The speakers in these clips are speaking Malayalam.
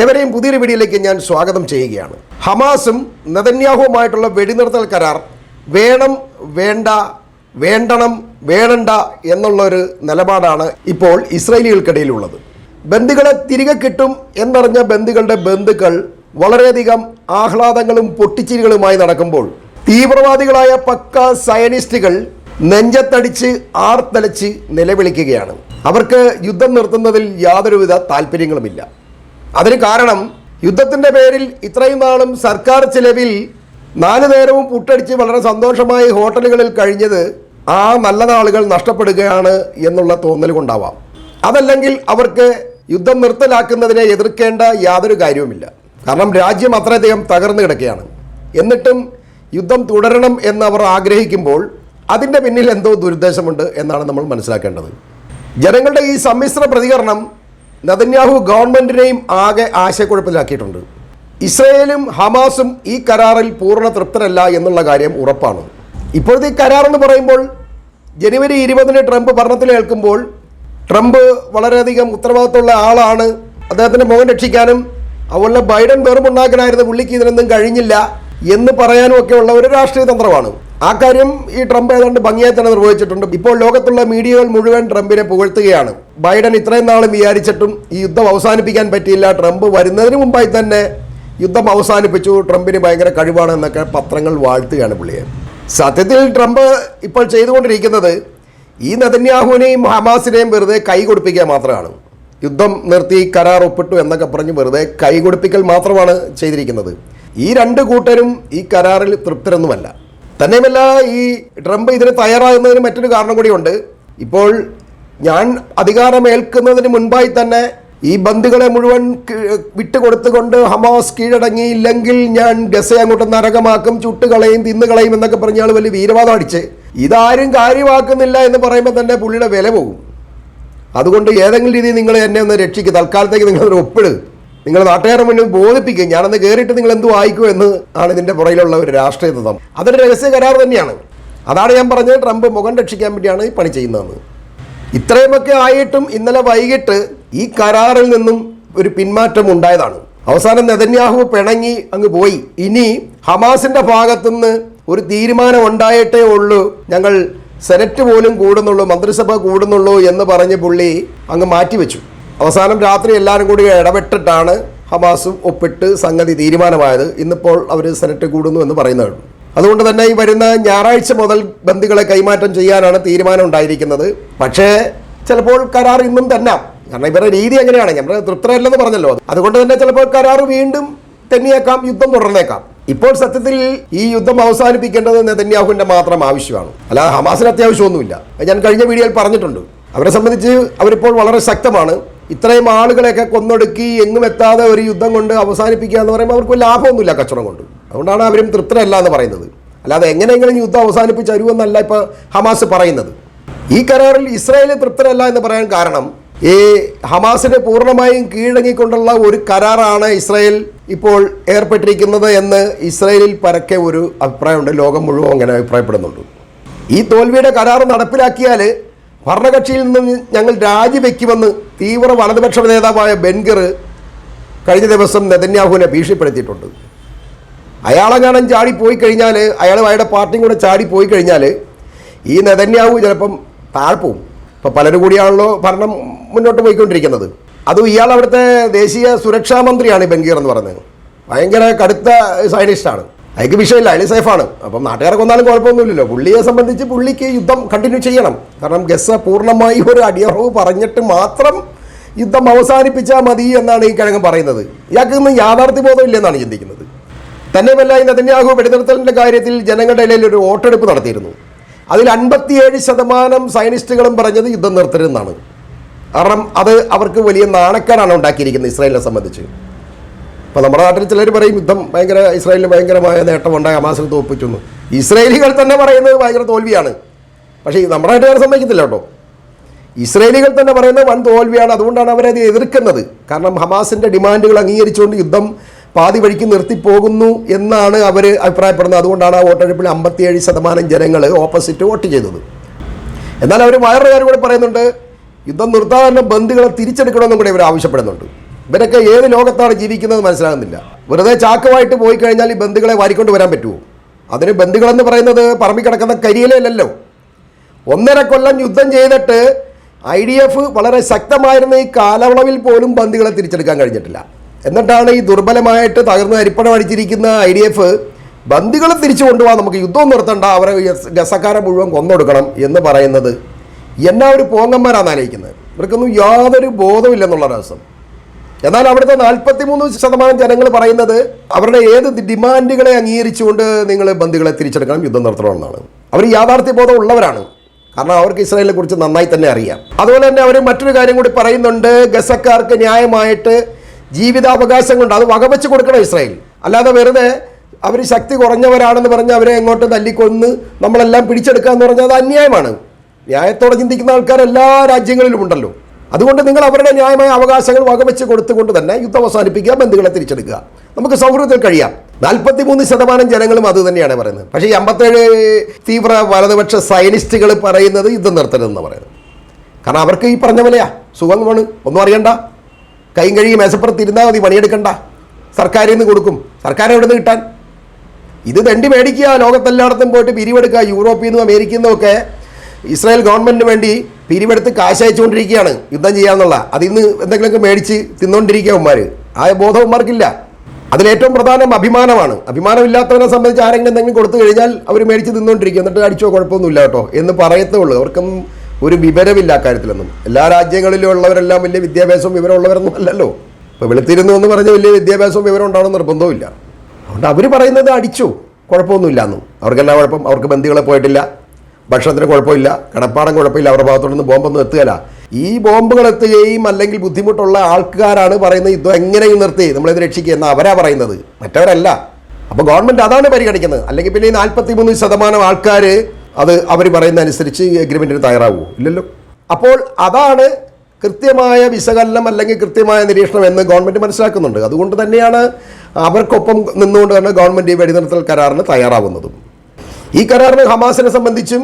ഏവരെയും പുതിയൊരു വീഡിയോയിലേക്ക് ഞാൻ സ്വാഗതം ചെയ്യുകയാണ്. ഹമാസും നെതന്യാഹുവുമായിട്ടുള്ള വെടിനിർത്തൽ കരാർ വേണം വേണ്ട വേണ്ടണം വേണണ്ട എന്നുള്ളൊരു നിലപാടാണ് ഇപ്പോൾ ഇസ്രയേലികൾക്കിടയിലുള്ളത്. ബന്ധുക്കളെ തിരികെ കിട്ടും എന്നറിഞ്ഞ ബന്ധുക്കളുടെ ബന്ധുക്കൾ വളരെയധികം ആഹ്ലാദങ്ങളും പൊട്ടിച്ചിരികളുമായി നടക്കുമ്പോൾ തീവ്രവാദികളായ പക്ക സയനിസ്റ്റുകൾ നെഞ്ചത്തടിച്ച് ആർത്തലച്ച് നിലവിളിക്കുകയാണ്. അവർക്ക് യുദ്ധം നിർത്തുന്നതിൽ യാതൊരുവിധ താല്പര്യങ്ങളുമില്ല അതിന് കാരണം യുദ്ധത്തിന്റെ പേരിൽ ഇത്രയും നാളും സർക്കാർ ചിലവിൽ നാല് നേരവും പുട്ടടിച്ച് വളരെ സന്തോഷമായി ഹോട്ടലുകളിൽ കഴിഞ്ഞത് ആ നല്ല നാളുകൾ നഷ്ടപ്പെടുകയാണ് എന്നുള്ള തോന്നൽ കൊണ്ടാവാം. അതല്ലെങ്കിൽ അവർക്ക് യുദ്ധം നിർത്തലാക്കുന്നതിനെ എതിർക്കേണ്ട യാതൊരു കാര്യവുമില്ല. കാരണം രാജ്യം അത്രയധികം തകർന്നു കിടക്കുകയാണ്. എന്നിട്ടും യുദ്ധം തുടരണം എന്ന് അവർ ആഗ്രഹിക്കുമ്പോൾ അതിന്റെ പിന്നിൽ എന്തോ ദുരുദ്ദേശമുണ്ട് എന്നാണ് നമ്മൾ മനസ്സിലാക്കേണ്ടത്. ജനങ്ങളുടെ ഈ സമ്മിശ്ര പ്രതികരണം നതന്യാഹു ഗവൺമെന്റിനെയും ആകെ ആശയക്കുഴപ്പത്തിലാക്കിയിട്ടുണ്ട്. ഇസ്രയേലും ഹമാസും ഈ കരാറിൽ പൂർണ തൃപ്തരല്ല എന്നുള്ള കാര്യം ഉറപ്പാണ്. ഇപ്പോഴത്തെ ഈ കരാറെന്ന് പറയുമ്പോൾ ജനുവരി ഇരുപതിന് ട്രംപ് ഭരണത്തിലേൽക്കുമ്പോൾ ട്രംപ് വളരെയധികം ഉത്തരവാദിത്തമുള്ള ആളാണ്. അദ്ദേഹത്തിന്റെ മുഖം രക്ഷിക്കാനും അതുപോലെ ബൈഡൻ വെറും ഉണ്ടാക്കാനായിരുന്നു പുള്ളിക്ക് ഇതിനൊന്നും കഴിഞ്ഞില്ല. എന്ന് പറയാനും ഒക്കെ ഉള്ള ഒരു രാഷ്ട്രീയ തന്ത്രമാണ്. ആ കാര്യം ഈ ട്രംപ് ഏതാണ്ട് ഭംഗിയായി തന്നെ നിർവഹിച്ചിട്ടുണ്ട്. ഇപ്പോൾ ലോകത്തുള്ള മീഡിയകൾ മുഴുവൻ ട്രംപിനെ പുകഴ്ത്തുകയാണ്. ബൈഡൻ ഇത്രയും നാളും വിചാരിച്ചിട്ടും ഈ യുദ്ധം അവസാനിപ്പിക്കാൻ പറ്റിയില്ല. ട്രംപ് വരുന്നതിന് മുമ്പായി തന്നെ യുദ്ധം അവസാനിപ്പിച്ചു. ട്രംപിന് ഭയങ്കര കഴിവാണ് എന്നൊക്കെ പത്രങ്ങൾ വാഴ്ത്തുകയാണ് പുള്ളിയെ. സത്യത്തിൽ ട്രംപ് ഇപ്പോൾ ചെയ്തുകൊണ്ടിരിക്കുന്നത് ഈ നെതന്യാഹുവിനെയും ഹമാസിനെയും വെറുതെ കൈ കൊടുപ്പിക്കുക മാത്രമാണ്. യുദ്ധം നിർത്തി കരാർ ഒപ്പിട്ടു എന്നൊക്കെ പറഞ്ഞ് വെറുതെ കൈ കൊടുപ്പിക്കൽ മാത്രമാണ് ചെയ്തിരിക്കുന്നത്. ഈ രണ്ട് കൂട്ടരും ഈ കരാറിൽ തൃപ്തരൊന്നുമല്ല. തന്നെയുമല്ല ഈ ട്രംപ് ഇതിന് തയ്യാറാകുന്നതിന് മറ്റൊരു കാരണം കൂടിയുണ്ട്. ഇപ്പോൾ ഞാൻ അധികാരമേൽക്കുന്നതിന് മുൻപായി തന്നെ ഈ ബന്ധുക്കളെ മുഴുവൻ വിട്ടുകൊടുത്തുകൊണ്ട് ഹമാസ് കീഴടങ്ങിയില്ലെങ്കിൽ ഞാൻ ഗസ അങ്ങോട്ട് നരകമാക്കും ചുട്ടുകളയും തിന്നുകളയും എന്നൊക്കെ പറഞ്ഞാൽ വലിയ വീരവാദം അടിച്ച് ഇതാരും കാര്യമാക്കുന്നില്ല എന്ന് പറയുമ്പോൾ തന്നെ പുള്ളിയുടെ വില പോകും. അതുകൊണ്ട് ഏതെങ്കിലും രീതിയിൽ നിങ്ങൾ എന്നെ ഒന്ന് രക്ഷിക്കുക തൽക്കാലത്തേക്ക് നിങ്ങളൊരു ഒരു ഒപ്പിട്. നിങ്ങൾ നാട്ടുകാരുടെ മുന്നിൽ ബോധിപ്പിക്കുക ഞാനന്ന് കയറിയിട്ട് നിങ്ങൾ എന്ത് വായിക്കൂ എന്ന് ആണ് ഇതിന്റെ പുറയിലുള്ള ഒരു രാഷ്ട്രീയ തത്വം. അതൊരു രഹസ്യ കരാർ തന്നെയാണ്. അതാണ് ഞാൻ പറഞ്ഞത് ട്രംപ് മുഖം രക്ഷിക്കാൻ വേണ്ടിയാണ് ഈ പണി ചെയ്യുന്നതെന്ന്. ഇത്രയുമൊക്കെ ആയിട്ടും ഇന്നലെ വൈകിട്ട് ഈ കരാറിൽ നിന്നും ഒരു പിന്മാറ്റം ഉണ്ടായതാണ്. അവസാനം നെതന്യാഹു പിണങ്ങി അങ്ങ് പോയി. ഇനി ഹമാസിന്റെ ഭാഗത്തുനിന്ന് ഒരു തീരുമാനം ഉണ്ടായിട്ടേ ഉള്ളൂ. ഞങ്ങൾ സെനറ്റ് പോലും കൂടുന്നുള്ളൂ മന്ത്രിസഭ കൂടുന്നുള്ളൂ എന്ന് പറഞ്ഞ് പുള്ളി അങ്ങ് മാറ്റിവെച്ചു. അവസാനം രാത്രി എല്ലാവരും കൂടി ഇടപെട്ടിട്ടാണ് ഹമാസും ഒപ്പിട്ട് സംഗതി തീരുമാനമായത്. ഇന്നിപ്പോൾ അവർ സെനറ്റ് കൂടുന്നു എന്ന് പറയുന്നത് അതുകൊണ്ട് തന്നെ ഈ വരുന്ന ഞായറാഴ്ച മുതൽ ബന്ദികളെ കൈമാറ്റം ചെയ്യാനാണ് തീരുമാനം ഉണ്ടായിരിക്കുന്നത്. പക്ഷേ ചിലപ്പോൾ കരാർ ഇന്നും തന്നെ. കാരണം ഇവരുടെ രീതി എങ്ങനെയാണ്? നമ്മൾ തൃപ്തരല്ലെന്ന് പറഞ്ഞല്ലോ അതുകൊണ്ട് തന്നെ ചിലപ്പോൾ കരാർ വീണ്ടും തെന്നിയേക്കാം യുദ്ധം തുടർന്നേക്കാം. ഇപ്പോൾ സത്യത്തിൽ ഈ യുദ്ധം അവസാനിപ്പിക്കേണ്ടത് നെതന്യാഹുവിന്റെ മാത്രം ആവശ്യമാണ്. അല്ല ഹമാസിന് അത്യാവശ്യമൊന്നുമില്ല. ഞാൻ കഴിഞ്ഞ വീഡിയോയിൽ പറഞ്ഞിട്ടുണ്ട്. അവരെ സംബന്ധിച്ച് അവരിപ്പോൾ വളരെ ശക്തമാണ്. ഇത്രയും ആളുകളെയൊക്കെ കൊന്നൊടുക്കി എങ്ങും എത്താതെ ഒരു യുദ്ധം കൊണ്ട് അവസാനിപ്പിക്കുക എന്ന് പറയുമ്പോൾ അവർക്ക് ലാഭമൊന്നുമില്ല കച്ചവടം കൊണ്ട്. അതുകൊണ്ടാണ് അവരും തൃപ്തരല്ല എന്ന് പറയുന്നത്. അല്ലാതെ എങ്ങനെയെങ്കിലും യുദ്ധം അവസാനിപ്പിച്ച് തരുമെന്നല്ല ഇപ്പോൾ ഹമാസ് പറയുന്നത്. ഈ കരാറിൽ ഇസ്രായേൽ തൃപ്തരല്ല എന്ന് പറയാൻ കാരണം ഈ ഹമാസിനെ പൂർണമായും കീഴടങ്ങിക്കൊണ്ടുള്ള ഒരു കരാറാണ് ഇസ്രായേൽ ഇപ്പോൾ ഏർപ്പെട്ടിരിക്കുന്നത് എന്ന് ഇസ്രായേലിൽ പരക്കെ ഒരു അഭിപ്രായമുണ്ട്. ലോകം മുഴുവൻ അങ്ങനെ അഭിപ്രായപ്പെടുന്നുണ്ട്. ഈ തോൽവിയുടെ കരാർ നടപ്പിലാക്കിയാൽ ഭരണകക്ഷിയിൽ നിന്ന് ഞങ്ങൾ രാജിവെക്കുമെന്ന് തീവ്ര വലതുപക്ഷ നേതാവായ ബെൻഗർ കഴിഞ്ഞ ദിവസം നെതന്യാഹുവിനെ ഭീഷണിപ്പെടുത്തിയിട്ടുണ്ട്. അയാളെങ്ങാനും ചാടി പോയി കഴിഞ്ഞാൽ അയാൾ അയാളുടെ പാർട്ടിയും കൂടെ ചാടി പോയി കഴിഞ്ഞാൽ ഈ നെതന്യാഹു ചിലപ്പം താഴ്പോവും. ഇപ്പം പലരും കൂടിയാണല്ലോ ഭരണം മുന്നോട്ട് പോയിക്കൊണ്ടിരിക്കുന്നത്. അതും ഇയാൾ അവിടുത്തെ ദേശീയ സുരക്ഷാ മന്ത്രിയാണ് ബംഗീർ എന്ന് പറയുന്നത്. ഭയങ്കര കടുത്ത സൈനിസ്റ്റാണ്. അയാൾക്ക് വിഷയമില്ല അയാൾ സേഫാണ്. അപ്പം നാട്ടുകാരെ കൊന്നാലും കുഴപ്പമൊന്നുമില്ലല്ലോ. പുള്ളിയെ സംബന്ധിച്ച് പുള്ളിക്ക് യുദ്ധം കണ്ടിന്യൂ ചെയ്യണം. കാരണം ഗസ പൂർണമായി ഒരു അടിയറവ് പറഞ്ഞിട്ട് മാത്രം യുദ്ധം അവസാനിപ്പിച്ചാൽ മതി എന്നാണ് ഈ കിഴങ്ങ് പറയുന്നത്. ഇയാൾക്ക് ഇന്ന് യാഥാർത്ഥ്യബോധം ഇല്ലെന്നാണ് ചിന്തിക്കുന്നത്. തന്നെയുമല്ല ഈ നെതന്യാഹു വെടിനിർത്തലിന്റെ കാര്യത്തിൽ ജനങ്ങളുടെ ഇടയിൽ ഒരു വോട്ടെടുപ്പ് നടത്തിയിരുന്നു. അതിൽ അൻപത്തിയേഴ് ശതമാനം സൈനിസ്റ്റുകളും പറഞ്ഞത് യുദ്ധം നിർത്തരുതെന്നാണ്. കാരണം അത് അവർക്ക് വലിയ നാണക്കേടാണ് ഉണ്ടാക്കിയിരിക്കുന്നത് ഇസ്രായേലിനെ സംബന്ധിച്ച്. അപ്പോൾ നമ്മുടെ നാട്ടിൽ ചിലർ പറയും യുദ്ധം ഭയങ്കര ഇസ്രായേലിന് ഭയങ്കരമായ നേട്ടമുണ്ടായി അമാസിൽ തോൽപ്പിച്ചു എന്ന് ഇസ്രായേലികൾ തന്നെ പറയുന്നത് ഭയങ്കര തോൽവിയാണ്. പക്ഷേ നമ്മുടെ നാട്ടുകാർ സമ്മതിക്കത്തില്ല കേട്ടോ. ഇസ്രയേലികൾ തന്നെ പറയുന്നത് വൻ തോൽവിയാണ്. അതുകൊണ്ടാണ് അവരത് എതിർക്കുന്നത്. കാരണം ഹമാസിന്റെ ഡിമാൻഡുകൾ അംഗീകരിച്ചുകൊണ്ട് യുദ്ധം പാതി വഴിക്ക് നിർത്തിപ്പോകുന്നു എന്നാണ് അവർ അഭിപ്രായപ്പെടുന്നത്. അതുകൊണ്ടാണ് ആ വോട്ടെടുപ്പിൽ അമ്പത്തിയേഴ് ശതമാനം ജനങ്ങൾ ഓപ്പോസിറ്റ് വോട്ട് ചെയ്തത്. എന്നാൽ അവർ വേറൊരു കാര്യം കൂടെ പറയുന്നുണ്ട്. യുദ്ധം നിർത്താതെ ബന്ധുക്കളെ തിരിച്ചെടുക്കണമെന്നും കൂടി ഇവർ ആവശ്യപ്പെടുന്നുണ്ട്. ഇവരൊക്കെ ഏത് ലോകത്താണ് ജീവിക്കുന്നത് മനസ്സിലാകുന്നില്ല. വെറുതെ ചാക്കുമായിട്ട് പോയി കഴിഞ്ഞാൽ ഈ ബന്ധുക്കളെ വാരിക്കൊണ്ട് വരാൻ പറ്റുമോ? അതിന് ബന്ധുക്കളെന്ന് പറയുന്നത് പറമ്പിൽ കിടക്കുന്ന കരിയിലല്ലോ ഒന്നര കൊല്ലം യുദ്ധം ചെയ്തിട്ട് ഐ ഡി എഫ് വളരെ ശക്തമായിരുന്ന ഈ കാലയളവിൽ പോലും ബന്ധുക്കളെ തിരിച്ചെടുക്കാൻ കഴിഞ്ഞിട്ടില്ല. എന്നിട്ടാണ് ഈ ദുർബലമായിട്ട് തകർന്ന് അരിപ്പണം അടിച്ചിരിക്കുന്ന ഐ ഡി എഫ് ബന്ധുക്കളെ തിരിച്ചു കൊണ്ടുപോകാൻ നമുക്ക് യുദ്ധം നിർത്തണ്ട അവരെ ഗസ- ഗസക്കാരെ മുഴുവൻ കൊന്നൊടുക്കണം എന്ന് പറയുന്നത് എന്നാ ഒരു പോങ്ങന്മാരാണ് ആലോചിക്കുന്നത്. ഇവർക്കൊന്നും യാതൊരു ബോധമില്ലെന്നുള്ള രസം. എന്നാൽ അവിടുത്തെ നാൽപ്പത്തി മൂന്ന് ശതമാനം ജനങ്ങൾ പറയുന്നത് അവരുടെ ഏത് ഡിമാൻഡുകളെ അംഗീകരിച്ചുകൊണ്ട് നിങ്ങൾ ബന്ദികളെ തിരിച്ചെടുക്കണം യുദ്ധം നടത്തണമെന്നാണ്. അവർ യാഥാർത്ഥ്യ ബോധം ഉള്ളവരാണ്. കാരണം അവർക്ക് ഇസ്രായേലിനെ കുറിച്ച് നന്നായി തന്നെ അറിയാം. അതുപോലെ തന്നെ അവർ മറ്റൊരു കാര്യം കൂടി പറയുന്നുണ്ട് ഗസക്കാർക്ക് ന്യായമായിട്ട് ജീവിതാവകാശം കൊണ്ട് അത് വകവെച്ച് കൊടുക്കണം ഇസ്രായേൽ. അല്ലാതെ വെറുതെ അവർ ശക്തി കുറഞ്ഞവരാണെന്ന് പറഞ്ഞ് അവരെ എങ്ങോട്ട് തല്ലിക്കൊന്ന് നമ്മളെല്ലാം പിടിച്ചെടുക്കുക എന്ന് പറഞ്ഞാൽ അത് അന്യായമാണ്. ന്യായത്തോടെ ചിന്തിക്കുന്ന ആൾക്കാർ എല്ലാ രാജ്യങ്ങളിലും ഉണ്ടല്ലോ. അതുകൊണ്ട് നിങ്ങൾ അവരുടെ ന്യായമായ അവകാശങ്ങൾ വകവെച്ച് കൊടുത്തുകൊണ്ട് തന്നെ യുദ്ധം അവസാനിപ്പിക്കുക ബന്ധുക്കളെ തിരിച്ചെടുക്കുക. നമുക്ക് സൗഹൃദത്തിൽ കഴിയാം. നാൽപ്പത്തി മൂന്ന് ശതമാനം ജനങ്ങളും അത് തന്നെയാണ് പറയുന്നത്. പക്ഷേ ഈ അമ്പത്തേഴ് തീവ്ര വലതുപക്ഷ സൈനിസ്റ്റുകൾ പറയുന്നത് യുദ്ധം നിർത്തരുതെന്ന് പറയുന്നത്. കാരണം അവർക്ക് ഈ പറഞ്ഞ പോലെയാ. സുഖമാണ് ഒന്നും അറിയണ്ട. കൈയും കഴുകി മേശപ്പുറത്ത് ഇരുന്നാൽ മതി പണിയെടുക്കണ്ട. സർക്കാരിൽ നിന്ന് കൊടുക്കും. സർക്കാർ എവിടെ നിന്ന് കിട്ടാൻ? ഇത് തണ്ടി മേടിക്കുക ലോകത്തെല്ലായിടത്തും പോയിട്ട് പിരിവെടുക്കുക യൂറോപ്പിൽ നിന്നും അമേരിക്കയിൽ നിന്നും ഒക്കെ ഇസ്രായേൽ ഗവൺമെന്റിന് വേണ്ടി പിരിവെടുത്ത് കാശ് അയച്ചുകൊണ്ടിരിക്കുകയാണ് യുദ്ധം ചെയ്യാന്നുള്ള. അതിൽ നിന്ന് എന്തെങ്കിലുമൊക്കെ മേടിച്ച് തിന്നുകൊണ്ടിരിക്കുക ഉമ്മാർ ആ ബോധം ഉമ്മാർക്കില്ല അതിലേറ്റവും പ്രധാനം അഭിമാനമാണ്. അഭിമാനമില്ലാത്തവനെ സംബന്ധിച്ച് ആരെങ്കിലും എന്തെങ്കിലും കൊടുത്തു കഴിഞ്ഞാൽ അവർ മേടിച്ച് തിന്നുകൊണ്ടിരിക്കും എന്നിട്ട് അടിച്ചോ കുഴപ്പമൊന്നുമില്ല കേട്ടോ എന്ന് പറയത്തേ ഉള്ളൂ. അവർക്കൊന്നും ഒരു വിവരമില്ല അക്കാര്യത്തിലൊന്നും. എല്ലാ രാജ്യങ്ങളിലും ഉള്ളവരെല്ലാം വലിയ വിദ്യാഭ്യാസവും വിവരമുള്ളവരൊന്നും അല്ലല്ലോ. ഇപ്പോൾ വെളുത്തിരുന്നു എന്ന് പറഞ്ഞ് വലിയ വിദ്യാഭ്യാസവും വിവരം ഉണ്ടാവണം നിർബന്ധവുമില്ല. അതുകൊണ്ട് അവർ പറയുന്നത് അടിച്ചു. കുഴപ്പമൊന്നുമില്ല എന്നും അവർക്കെല്ലാം കുഴപ്പം അവർക്ക് ബന്ധികളെ പോയിട്ടില്ല. ഭക്ഷണത്തിന് കുഴപ്പമില്ല കടപ്പാടം കുഴപ്പമില്ല അവരുടെ ഭാഗത്തുനിന്ന് ബോംബൊന്നും എത്തുകയില്ല. ഈ ബോംബുകൾ എത്തുകയും അല്ലെങ്കിൽ ബുദ്ധിമുട്ടുള്ള ആൾക്കാരാണ് പറയുന്നത് യുദ്ധം എങ്ങനെയും നിർത്തി നമ്മളിത് രക്ഷിക്കുക എന്ന് അവരാ പറയുന്നത്. മറ്റവരല്ല. അപ്പോൾ ഗവൺമെന്റ് അതാണ് പരിഗണിക്കുന്നത്. അല്ലെങ്കിൽ പിന്നെ ഈ നാൽപ്പത്തി മൂന്ന് ശതമാനം ആൾക്കാർ അത് അവർ പറയുന്ന അനുസരിച്ച് എഗ്രിമെന്റിന് തയ്യാറാവുമോ ഇല്ലല്ലോ. അപ്പോൾ അതാണ് കൃത്യമായ വിശകലനം അല്ലെങ്കിൽ കൃത്യമായ നിരീക്ഷണം എന്ന് ഗവൺമെന്റ് മനസ്സിലാക്കുന്നുണ്ട്. അതുകൊണ്ട് തന്നെയാണ് അവർക്കൊപ്പം നിന്നുകൊണ്ട് തന്നെ ഗവൺമെന്റ് ഈ വെടിനിർത്തൽ കരാറിന് തയ്യാറാവുന്നതും. ഈ കരാറിന് ഹമാസിനെ സംബന്ധിച്ചും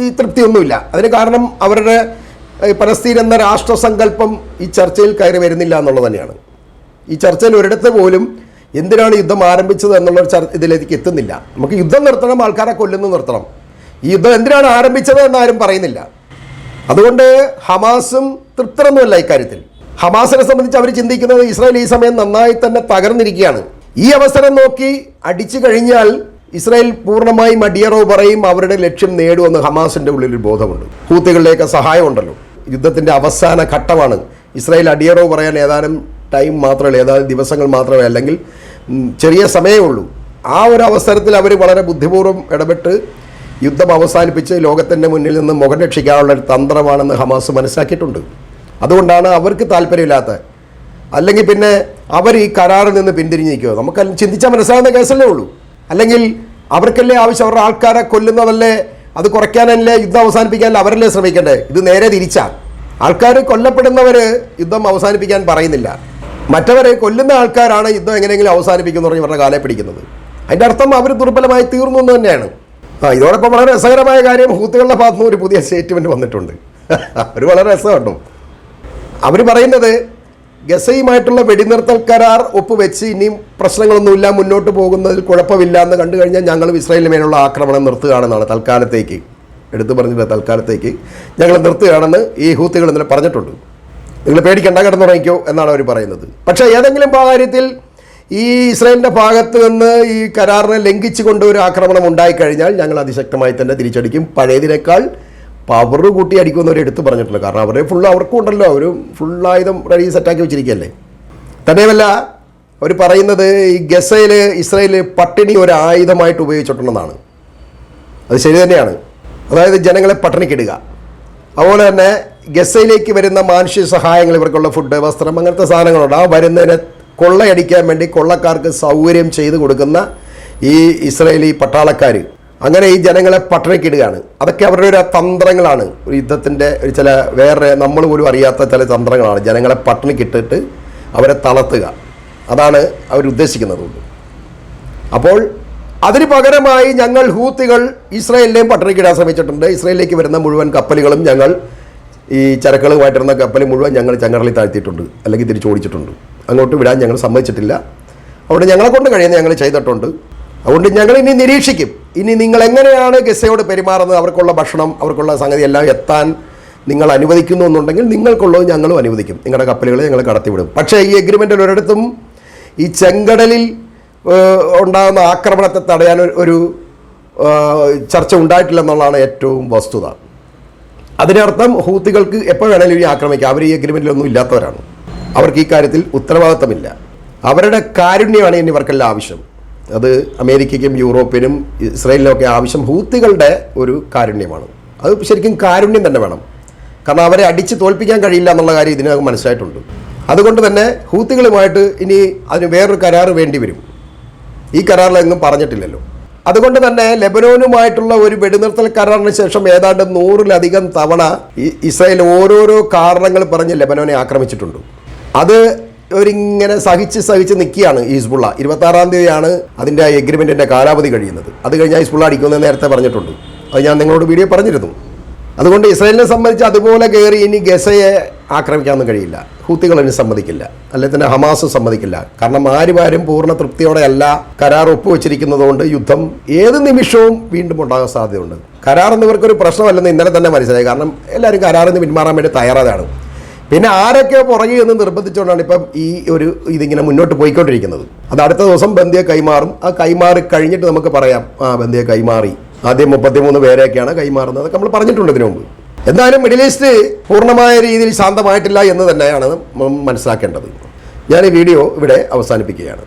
ഈ തൃപ്തിയൊന്നുമില്ല. അതിന് കാരണം അവരുടെ പലസ്തീൻ എന്ന രാഷ്ട്രസങ്കല്പം ഈ ചർച്ചയിൽ കയറി വരുന്നില്ല എന്നുള്ളത് തന്നെയാണ്. ഈ ചർച്ചയിൽ ഒരിടത്ത് പോലും എന്തിനാണ് യുദ്ധം ആരംഭിച്ചത് എന്നുള്ള ചർ ഇതിലേക്ക് എത്തുന്നില്ല. നമുക്ക് യുദ്ധം നിർത്തണം ആൾക്കാരെ കൊല്ലുന്നു നിർത്തണം. ഈ യുദ്ധം എന്തിനാണ് ആരംഭിച്ചത് എന്നാരും പറയുന്നില്ല. അതുകൊണ്ട് ഹമാസും തൃപ്തരൊന്നുമല്ല ഇക്കാര്യത്തിൽ. ഹമാസിനെ സംബന്ധിച്ച് അവർ ചിന്തിക്കുന്നത് ഇസ്രായേൽ ഈ സമയം നന്നായി തന്നെ തകർന്നിരിക്കുകയാണ്. ഈ അവസരം നോക്കി അടിച്ചു കഴിഞ്ഞാൽ ഇസ്രായേൽ പൂർണമായും അടിയറവ് പറയും അവരുടെ ലക്ഷ്യം നേടുമെന്ന് ഹമാസിന്റെ ഉള്ളിൽ ബോധമുണ്ട്. ഹൂത്തികളിലേക്ക് സഹായമുണ്ടല്ലോ. യുദ്ധത്തിന്റെ അവസാന ഘട്ടമാണ് ഇസ്രായേൽ അടിയറവ് പറയാൻ ഏതാനും ടൈം മാത്രമല്ല ഏതാനും ദിവസങ്ങൾ മാത്രമേ അല്ലെങ്കിൽ ചെറിയ സമയമേ ഉള്ളൂ. ആ ഒരു അവസരത്തിൽ അവർ വളരെ ബുദ്ധിപൂർവം ഇടപെട്ട് യുദ്ധം അവസാനിപ്പിച്ച് ലോകത്തിന്റെ മുന്നിൽ നിന്ന് മുഖം രക്ഷിക്കാനുള്ള ഒരു തന്ത്രമാണെന്ന് ഹമാസ് മനസ്സിലാക്കിയിട്ടുണ്ട്. അതുകൊണ്ടാണ് അവർക്ക് താല്പര്യമില്ലാത്ത അല്ലെങ്കിൽ പിന്നെ അവർ ഈ കരാറിൽ നിന്ന് പിന്തിരിഞ്ഞിരിക്കുക. നമുക്ക് ചിന്തിച്ചാൽ മനസ്സിലാകുന്ന കേസല്ലേ ഉള്ളൂ. അല്ലെങ്കിൽ അവർക്കല്ലേ ആവശ്യം? അവരുടെ ആൾക്കാരെ കൊല്ലുന്നതല്ലേ? അത് കുറയ്ക്കാനല്ലേ യുദ്ധം അവസാനിപ്പിക്കാനല്ലേ അവരല്ലേ ശ്രമിക്കേണ്ടത്? ഇത് നേരെ തിരിച്ചാണ് ആൾക്കാർ കൊല്ലപ്പെടുന്നവർ യുദ്ധം അവസാനിപ്പിക്കാൻ പറയുന്നില്ല. മറ്റവരെ കൊല്ലുന്ന ആൾക്കാരാണ് യുദ്ധം എങ്ങനെയെങ്കിലും അവസാനിപ്പിക്കുന്നു പറഞ്ഞ് ഇവരുടെ കാലെ പിടിക്കുന്നത്. അതിന്റെ അർത്ഥം അവർ ദുർബലമായി തീർന്നു എന്ന് തന്നെയാണ്. ആ ഇതോടൊപ്പം വളരെ രസകരമായ കാര്യം ഹൂത്തുകളുടെ ഭാഗത്തുനിന്ന് ഒരു പുതിയ സ്റ്റേറ്റ്മെന്റ് വന്നിട്ടുണ്ട്. അവർ വളരെ രസമുണ്ടോ. അവർ പറയുന്നത് ഗസയുമായിട്ടുള്ള വെടിനിർത്തൽ കരാർ ഒപ്പുവെച്ച് ഇനിയും പ്രശ്നങ്ങളൊന്നുമില്ല മുന്നോട്ട് പോകുന്നതിൽ കുഴപ്പമില്ല എന്ന് കണ്ടു കഴിഞ്ഞാൽ ഞങ്ങൾ ഇസ്രായേലിന് മേലുള്ള ആക്രമണം നിർത്തുകയാണെന്നാണ് തൽക്കാലത്തേക്ക്. എടുത്തു പറഞ്ഞില്ല തൽക്കാലത്തേക്ക്? ഞങ്ങൾ നിർത്തുകയാണെന്ന് ഈ ഹൂത്തുകൾ ഇന്നലെ പറഞ്ഞിട്ടുണ്ട്. നിങ്ങൾ പേടിക്കണ്ട കിടന്നുറങ്ങിക്കോ എന്നാണ് അവർ പറയുന്നത്. പക്ഷേ ഏതെങ്കിലും കാര്യത്തിൽ ഈ ഇസ്രായേലിന്റെ ഭാഗത്ത് നിന്ന് ഈ കരാറിനെ ലംഘിച്ചുകൊണ്ട് ഒരു ആക്രമണം ഉണ്ടായിക്കഴിഞ്ഞാൽ ഞങ്ങൾ അതിശക്തമായി തന്നെ തിരിച്ചടിക്കും. പഴയതിനേക്കാൾ പവർ കൂട്ടി അടിക്കുമെന്ന് അവർ എടുത്തു പറഞ്ഞിട്ടുണ്ട് കാരണം അവരെ ഫുൾ അവർക്കും ഉണ്ടല്ലോ. അവർ ഫുൾ ആയുധം റെഡി സെറ്റാക്കി വെച്ചിരിക്കുകയല്ലേ. തന്നെയുമല്ല അവർ പറയുന്നത് ഈ ഗസയിൽ ഇസ്രയേൽ പട്ടിണി ഒരു ആയുധമായിട്ട് ഉപയോഗിച്ചിട്ടുണ്ടെന്നാണ്. അത് ശരി തന്നെയാണ്. അതായത് ജനങ്ങളെ പട്ടിണിക്കിടുക. അതുപോലെ തന്നെ ഗസയിലേക്ക് വരുന്ന മാനുഷ്യ സഹായങ്ങൾ ഇവർക്കുള്ള ഫുഡ് വസ്ത്രം അങ്ങനത്തെ സാധനങ്ങളുണ്ട്. ആ വരുന്നതിനെ കൊള്ളയടിക്കാൻ വേണ്ടി കൊള്ളക്കാർക്ക് സൗകര്യം ചെയ്തു കൊടുക്കുന്ന ഈ ഇസ്രയേലി പട്ടാളക്കാർ അങ്ങനെ ഈ ജനങ്ങളെ പട്ടണക്കിടുകയാണ്. അതൊക്കെ അവരുടെ ഒരു തന്ത്രങ്ങളാണ്. ഒരു യുദ്ധത്തിന്റെ ഒരു ചില വേറെ നമ്മൾ പോലും അറിയാത്ത ചില തന്ത്രങ്ങളാണ്. ജനങ്ങളെ പട്ടണക്കിട്ടിട്ട് അവരെ തളർത്തുക. അതാണ് അവരുദ്ദേശിക്കുന്നത് അപ്പോൾ അതിന് പകരമായി ഞങ്ങൾ ഹൂത്തികൾ ഇസ്രായേലിനെയും പട്ടണക്കിടാൻ ശ്രമിച്ചിട്ടുണ്ട്. ഇസ്രായേലിലേക്ക് വരുന്ന മുഴുവൻ കപ്പലുകളും ഞങ്ങൾ ഈ ചരക്കുകളുമായിട്ടിരുന്ന കപ്പൽ മുഴുവൻ ഞങ്ങൾ ചങ്ങടലിൽ താഴ്ത്തിയിട്ടുണ്ട്. അല്ലെങ്കിൽ തിരിച്ചോടിച്ചിട്ടുണ്ട് അങ്ങോട്ട് വിടാൻ ഞങ്ങൾ സമ്മതിച്ചിട്ടില്ല. അതുകൊണ്ട് ഞങ്ങളെ കൊണ്ട് കഴിയുന്ന ഞങ്ങൾ ചെയ്തിട്ടുണ്ട്. അതുകൊണ്ട് ഞങ്ങൾ ഇനി നിരീക്ഷിക്കും. ഇനി നിങ്ങൾ എങ്ങനെയാണ് ഗസയോട് പെരുമാറുന്നത്? അവർക്കുള്ള ഭക്ഷണം അവർക്കുള്ള സംഗതി എല്ലാം എത്താൻ നിങ്ങൾ അനുവദിക്കുന്നു എന്നുണ്ടെങ്കിൽ നിങ്ങൾക്കുള്ളത് ഞങ്ങളും അനുവദിക്കും. നിങ്ങളുടെ കപ്പലുകൾ ഞങ്ങൾ കടത്തിവിടും. പക്ഷേ ഈ എഗ്രിമെന്റിൽ ഒരിടത്തും ഈ ചെങ്കടലിൽ ഉണ്ടാകുന്ന ആക്രമണത്തെ തടയാൻ ഒരു- ചർച്ച ഉണ്ടായിട്ടില്ലെന്നുള്ളതാണ് ഏറ്റവും വസ്തുത. അതിനർത്ഥം ഹൂത്തികൾക്ക് എപ്പോൾ വേണമെങ്കിലും ഇനി ആക്രമിക്കാം. അവർ ഈ എഗ്രിമെന്റിലൊന്നും ഇല്ലാത്തവരാണ്. അവർക്ക് ഈ കാര്യത്തിൽ ഉത്തരവാദിത്തമില്ല. അവരുടെ കാരുണ്യമാണ് ഇനി ഇവർക്കെല്ലാം ആവശ്യം. അത് അമേരിക്കയ്ക്കും യൂറോപ്പിനും ഇസ്രയേലിനൊക്കെ ആവശ്യം ഹൂത്തികളുടെ ഒരു കാരുണ്യമാണ്. അത് ശരിക്കും കാരുണ്യം തന്നെ വേണം. കാരണം അവരെ അടിച്ച് തോൽപ്പിക്കാൻ കഴിയില്ല എന്നുള്ള കാര്യം ഇതിനകം മനസ്സിലായിട്ടുണ്ട്. അതുകൊണ്ട് തന്നെ ഹൂത്തികളുമായിട്ട് ഇനി അതിന് വേറൊരു കരാർ വേണ്ടി വരും. ഈ കരാറിലെങ്ങും പറഞ്ഞിട്ടില്ലല്ലോ. അതുകൊണ്ട് തന്നെ ലെബനോനുമായിട്ടുള്ള ഒരു വെടിനിർത്തൽ കരാറിന് ശേഷം ഏതാണ്ട് നൂറിലധികം തവണ ഇസ്രായേൽ ഓരോരോ കാരണങ്ങൾ പറഞ്ഞ് ലെബനോനെ ആക്രമിച്ചിട്ടുണ്ട്. അത് ഒരിങ്ങനെ സഹിച്ച് സഹിച്ച് നിൽക്കുകയാണ് ഹിസ്ബുള്ള. ഇരുപത്താറാം തീയതിയാണ് അതിന്റെ എഗ്രിമെന്റിന്റെ കാലാവധി കഴിയുന്നത്. അത് കഴിഞ്ഞാൽ ഹിസ്ബുള്ള അടിക്കുമെന്ന് നേരത്തെ പറഞ്ഞിട്ടുണ്ട്. അത് ഞാൻ നിങ്ങളോട് വീഡിയോ പറഞ്ഞിരുന്നു. അതുകൊണ്ട് ഇസ്രായേലിനെ സംബന്ധിച്ച് അതുപോലെ കയറി ഇനി ഗസയെ ആക്രമിക്കാനൊന്നും കഴിയില്ല. ഹൂത്തികൾ അതിന് സമ്മതിക്കില്ല. അല്ലെങ്കിൽ തന്നെ ഹമാസ് സമ്മതിക്കില്ല. കാരണം ആരുമാരും പൂർണ തൃപ്തിയോടെ അല്ല കരാർ ഒപ്പുവെച്ചിരിക്കുന്നതുകൊണ്ട് യുദ്ധം ഏത് നിമിഷവും വീണ്ടും ഉണ്ടാകാൻ സാധ്യതയുണ്ട്. കരാർ എന്നിവർക്കൊരു പ്രശ്നമല്ലെന്ന് ഇന്നലെ തന്നെ മനസ്സിലായി. കാരണം എല്ലാവരും കരാറിൽ നിന്ന് പിന്മാറാൻ വേണ്ടി തയ്യാറാതാണ് പിന്നെ ആരൊക്കെ പുറകെ എന്ന് നിർബന്ധിച്ചുകൊണ്ടാണ് ഇപ്പം ഈ ഒരു ഇതിങ്ങനെ മുന്നോട്ട് പോയിക്കൊണ്ടിരിക്കുന്നത്. അത് അടുത്ത ദിവസം ബന്ധിയെ കൈമാറും. ആ കൈമാറി കഴിഞ്ഞിട്ട് നമുക്ക് പറയാം ആ ബന്ധിയെ കൈമാറി. ആദ്യം മുപ്പത്തിമൂന്ന് പേരെയൊക്കെയാണ് കൈമാറുന്നത്. നമ്മൾ പറഞ്ഞിട്ടുണ്ട് ഇതിനു മുമ്പ്. എന്തായാലും മിഡിൽ ഈസ്റ്റ് പൂർണമായ രീതിയിൽ ശാന്തമായിട്ടില്ല എന്ന് തന്നെയാണ് മനസ്സിലാക്കേണ്ടത്. ഞാൻ ഈ വീഡിയോ ഇവിടെ അവസാനിപ്പിക്കുകയാണ്.